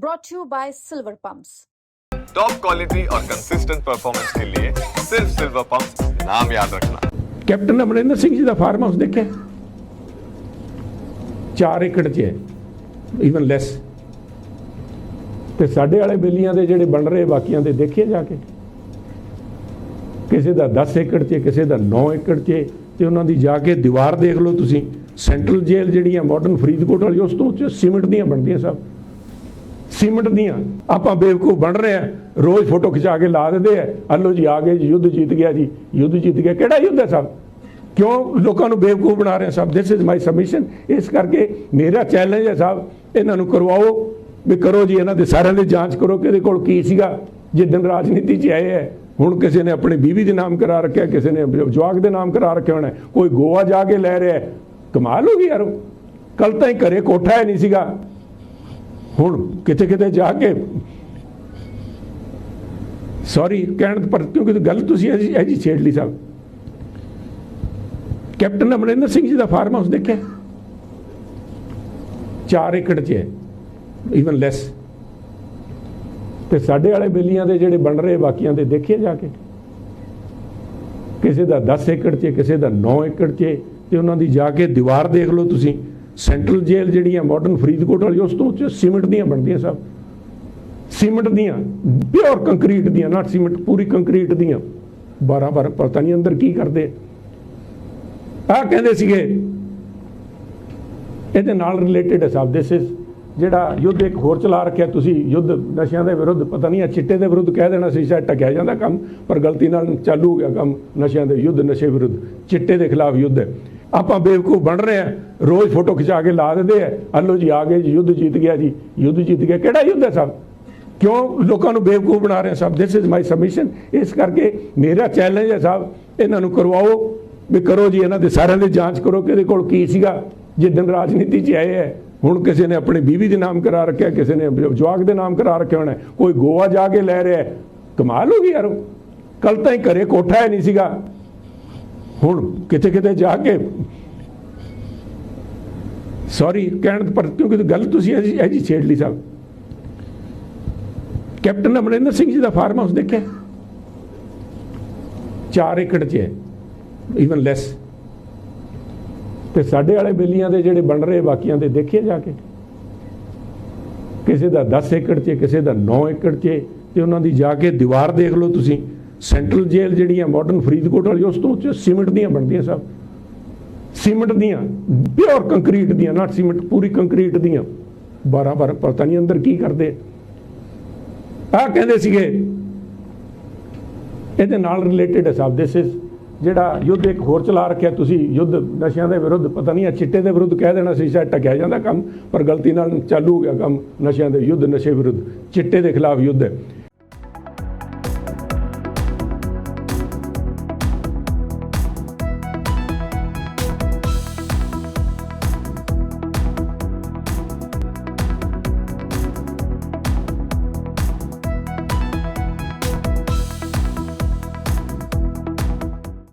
brought to you by Silver Pumps. Top quality और consistent performance के लिए सिर्फ सिल्वर पंप नाम याद रखना ਕੈਪਟਨ ਅਮਰਿੰਦਰ ਸਿੰਘ ਜੀ ਦਾ ਫਾਰਮ ਹਾਊਸ ਦੇਖਿਆ 4 ਏਕੜ 'ਚ ਹੈ ਇਵਨ ਲੈਸ ਤੇ ਸਾਡੇ ਵਾਲੇ ਬੇਲੀਆਂ ਦੇ ਜਿਹੜੇ ਬਣ ਰਹੇ ਬਾਕੀਆਂ ਦੇ ਦੇਖੀਏ ਜਾ ਕੇ ਕਿਸੇ ਦਾ 10 ਏਕੜ 'ਚ ਕਿਸੇ ਦਾ 9 ਏਕੜ 'ਚ ਤੇ ਉਹਨਾਂ ਦੀ ਜਾ ਕੇ ਦੀਵਾਰ ਦੇਖ ਲਓ ਤੁਸੀਂ ਸੈਂਟਰਲ ਜੇਲ੍ਹ ਜਿਹੜੀਆਂ ਮਾਡਰਨ ਫਰੀਦਕੋਟ ਵਾਲੀ ਉਸ ਤੋਂ ਉੱਚ ਸੀਮਿੰਟ ਦੀਆਂ ਬਣਦੀਆਂ ਸਭ ਸੀਮਿੰਟ ਦੀਆਂ। ਆਪਾਂ ਬੇਵਕੂਫ ਬਣ ਰਹੇ ਆ ਰੋਜ਼ ਫੋਟੋ ਖਿਚਾ ਕੇ ਲਾ ਦਿੰਦੇ ਆ। ਹਲੋ ਜੀ ਆ ਗਏ ਯੁੱਧ ਜੀਤ ਗਿਆ ਜੀ, ਯੁੱਧ ਜੀਤ ਗਿਆ। ਕਿਹੜਾ ਯੁੱਧ ਹੈ ਸਾਹਿਬ ਕਿਉਂ ਲੋਕਾਂ ਨੂੰ ਬੇਵਕੂਫ ਬਣਾ ਰਹੇ ਆ ਸਭ? ਦਿਸ ਇਜ਼ ਮਾਈ ਸਬਮਿਸ਼ਨ ਇਸ ਕਰਕੇ ਮੇਰਾ ਚੈਲੰਜ ਹੈ ਸਾਹਿਬ ਇਹਨਾਂ ਨੂੰ ਕਰਵਾਓ। ਵੀ ਕਰੋ ਜੀ, ਇਹਨਾਂ ਦੇ ਸਾਰਿਆਂ ਦੀ ਜਾਂਚ ਕਰੋ ਕਿ ਇਹਦੇ ਕੋਲ ਕੀ ਸੀਗਾ। ਜਿੱਦਣ ਰਾਜਨੀਤੀ 'ਚ ਆਏ ਹੈ, ਹੁਣ ਕਿਸੇ ਨੇ ਆਪਣੀ ਬੀਵੀ ਦੇ ਨਾਮ ਕਰਾ ਰੱਖਿਆ, ਕਿਸੇ ਨੇ ਜਵਾਕ ਦੇ ਨਾਮ ਕਰਾ ਰੱਖਿਆ ਹੋਣਾ ਕੋਈ ਗੋਆ ਜਾ ਕੇ ਲੈ ਰਿਹਾ ਹੈ। ਕਮਾਲ ਹੋ ਗਈ ਯਾਰ। ਕੱਲ ਤਾਂ ਹੀ ਘਰੇ ਕੋਠਾ ਹੀ ਨਹੀਂ ਸੀਗਾ। ਹੁਣ ਕਿਤੇ ਕਿਤੇ ਜਾ ਕੇ ਸੌਰੀ ਕਹਿਣ ਪਰ ਕਿਉਂਕਿ ਗੱਲ ਤੁਸੀਂ ਇਹ ਜੀ ਛੇੜ ਲਈ ਸਾਹਿਬ। ਕੈਪਟਨ ਅਮਰਿੰਦਰ ਸਿੰਘ ਜੀ ਦਾ ਫਾਰਮ ਹਾਊਸ ਦੇਖਿਆ? 4 ਏਕੜ 'ਚ ਹੈ ਇਵਨ ਲੈਸ ਤੇ ਸਾਡੇ ਵਾਲੇ ਬੇਲੀਆਂ ਦੇ ਜਿਹੜੇ ਬਣ ਰਹੇ ਬਾਕੀਆਂ ਦੇ ਦੇਖੀਏ ਜਾ ਕੇ? ਕਿਸੇ ਦਾ 10 ਏਕੜ 'ਚ ਕਿਸੇ ਦਾ 9 ਏਕੜ 'ਚ ਤੇ ਉਹਨਾਂ ਦੀ ਜਾ ਕੇ ਦੀਵਾਰ ਦੇਖ ਲਓ ਤੁਸੀਂ। ਸੈਂਟਰਲ ਜੇਲ੍ਹ ਜਿਹੜੀ ਜਿਹੜੀਆਂ ਮਾਡਰਨ ਫਰੀਦਕੋਟ ਵਾਲੀ ਉਸ ਤੋਂ ਉੱਚ ਸੀਮਿੰਟ ਦੀਆਂ ਬਣਦੀਆਂ ਸਭ। ਸੀਮਿੰਟ ਦੀਆਂ ਪਿਓਰ ਕੰਕਰੀਟ ਦੀਆਂ ਨਾਟ ਸੀਮਿੰਟ, ਪੂਰੀ ਕੰਕਰੀਟ ਦੀਆਂ। 12 12 ਪਤਾ ਨਹੀਂ ਅੰਦਰ ਕੀ ਕਰਦੇ। ਆ ਕਹਿੰਦੇ ਸੀਗੇ, ਇਹਦੇ ਨਾਲ ਰਿਲੇਟਡ ਹੈ ਸਭ ਦਿਸ ਇਜ਼ ਜਿਹੜਾ ਯੁੱਧ ਇੱਕ ਹੋਰ ਚਲਾ ਰੱਖਿਆ, ਤੁਸੀਂ ਯੁੱਧ ਨਸ਼ਿਆਂ ਦੇ ਵਿਰੁੱਧ, ਪਤਾ ਨਹੀਂ ਆ ਚਿੱਟੇ ਦੇ ਵਿਰੁੱਧ ਕਹਿ ਦੇਣਾ ਸੀ ਸ਼ਾਇਦ ਟਕਿਆ ਜਾਂਦਾ ਕੰਮ, ਪਰ ਗਲਤੀ ਨਾਲ ਚਾਲੂ ਹੋ ਗਿਆ ਕੰਮ ਨਸ਼ਿਆਂ ਦੇ, ਯੁੱਧ ਨਸ਼ੇ ਵਿਰੁੱਧ। ਚਿੱਟੇ ਦੇ ਖਿਲਾਫ ਯੁੱਧ ਹੈ। ਆਪਾਂ ਬੇਵਕੂਫ ਬਣ ਰਹੇ ਆ, ਰੋਜ਼ ਫੋਟੋ ਖਿਚਾ ਕੇ ਲਾ ਦਿੰਦੇ ਆ। ਹਲੋ ਜੀ ਆ ਗਏ ਜੀ, ਯੁੱਧ ਜਿੱਤ ਗਿਆ ਜੀ, ਯੁੱਧ ਜਿੱਤ ਗਿਆ। ਕਿਹੜਾ ਯੁੱਧ ਹੈ ਸਾਹਿਬ ਕਿਉਂ ਲੋਕਾਂ ਨੂੰ ਬੇਵਕੂਫ ਬਣਾ ਰਹੇ ਆ ਸਭ? ਦਿਸ ਇਜ਼ ਮਾਈ ਸਬਮਿਸ਼ਨ ਇਸ ਕਰਕੇ ਮੇਰਾ ਚੈਲੰਜ ਹੈ ਸਾਹਿਬ ਇਹਨਾਂ ਨੂੰ ਕਰਵਾਓ, ਵੀ ਕਰੋ ਜੀ, ਇਹਨਾਂ ਦੇ ਸਾਰਿਆਂ ਦੀ ਜਾਂਚ ਕਰੋ ਕਿਹਦੇ ਕੋਲ ਕੀ ਸੀਗਾ, ਜਿੱਦਣ ਰਾਜਨੀਤੀ 'ਚ ਆਏ ਹੈ ਹੁਣ ਕਿਸੇ ਨੇ ਆਪਣੀ ਬੀਵੀ ਦੇ ਨਾਮ ਕਰਾ ਰੱਖਿਆ, ਕਿਸੇ ਨੇ ਜਵਾਕ ਦੇ ਨਾਮ ਕਰਾ ਰੱਖਿਆ ਹੋਣਾ। ਕੋਈ ਗੋਆ ਜਾ ਕੇ ਲੈ ਰਿਹਾ ਹੈ। ਕਮਾਲ ਹੋ ਗਈ ਯਾਰ। ਕੱਲ ਤਾਂ ਹੀ ਘਰੇ ਕੋਠਾ ਹੀ ਨਹੀਂ ਸੀਗਾ। ਹੁਣ ਕਿਤੇ ਕਿਤੇ ਜਾ ਕੇ ਸੌਰੀ ਕਹਿਣ ਪਰ ਕਿਉਂਕਿ ਗੱਲ ਤੁਸੀਂ ਇਹ ਜੀ- ਇਹ ਛੇੜ ਲਈ ਸਾਹਿਬ ਕੈਪਟਨ ਅਮਰਿੰਦਰ ਸਿੰਘ ਜੀ ਦਾ ਫਾਰਮ ਹਾਊਸ ਦੇਖਿਆ? 4 ਏਕੜ 'ਚ ਹੈ ਇਵਨ ਲੈਸ ਤੇ ਸਾਡੇ ਵਾਲੇ ਬਿੱਲੀਆਂ ਦੇ ਜਿਹੜੇ ਬਣ ਰਹੇ ਬਾਕੀਆਂ ਦੇ ਦੇਖੀਏ ਜਾ ਕੇ? ਕਿਸੇ ਦਾ 10 ਏਕੜ 'ਚ ਕਿਸੇ ਦਾ 9 ਏਕੜ 'ਚ ਤੇ ਉਹਨਾਂ ਦੀ ਜਾ ਕੇ ਦੀਵਾਰ ਦੇਖ ਲਓ ਤੁਸੀਂ। ਸੈਂਟਰਲ ਜੇਲ੍ਹ ਜਿਹੜੀਆਂ ਮਾਡਰਨ ਫਰੀਦਕੋਟ ਵਾਲੀ, ਉਸ ਤੋਂ ਉੱਚ ਸੀਮਿੰਟ ਦੀਆਂ ਬਣਦੀਆਂ ਸਭ। ਸੀਮਿੰਟ ਦੀਆਂ ਪਿਓਰ ਕੰਕਰੀਟ ਦੀਆਂ ਨਾਟ ਸੀਮਿੰਟ, ਪੂਰੀ ਕੰਕਰੀਟ ਦੀਆਂ। 12 12 ਪਤਾ ਨਹੀਂ ਅੰਦਰ ਕੀ ਕਰਦੇ। ਆ ਕਹਿੰਦੇ ਸੀਗੇ, ਇਹਦੇ ਨਾਲ ਰਿਲੇਟਡ ਹੈ ਸਭ ਦਿਸ ਇਜ਼ ਜਿਹੜਾ ਯੁੱਧ ਇੱਕ ਹੋਰ ਚਲਾ ਰੱਖਿਆ, ਤੁਸੀਂ ਯੁੱਧ ਨਸ਼ਿਆਂ ਦੇ ਵਿਰੁੱਧ, ਪਤਾ ਨਹੀਂ ਆ ਚਿੱਟੇ ਦੇ ਵਿਰੁੱਧ ਕਹਿ ਦੇਣਾ ਸੀ, ਸ਼ਾਇਦ ਟਕਿਆ ਜਾਂਦਾ ਕੰਮ, ਪਰ ਗਲਤੀ ਨਾਲ ਚਾਲੂ ਹੋ ਗਿਆ ਕੰਮ ਨਸ਼ਿਆਂ ਦੇ ਯੁੱਧ, ਨਸ਼ੇ ਵਿਰੁੱਧ, ਚਿੱਟੇ ਦੇ ਖਿਲਾਫ ਯੁੱਧ ਹੈ।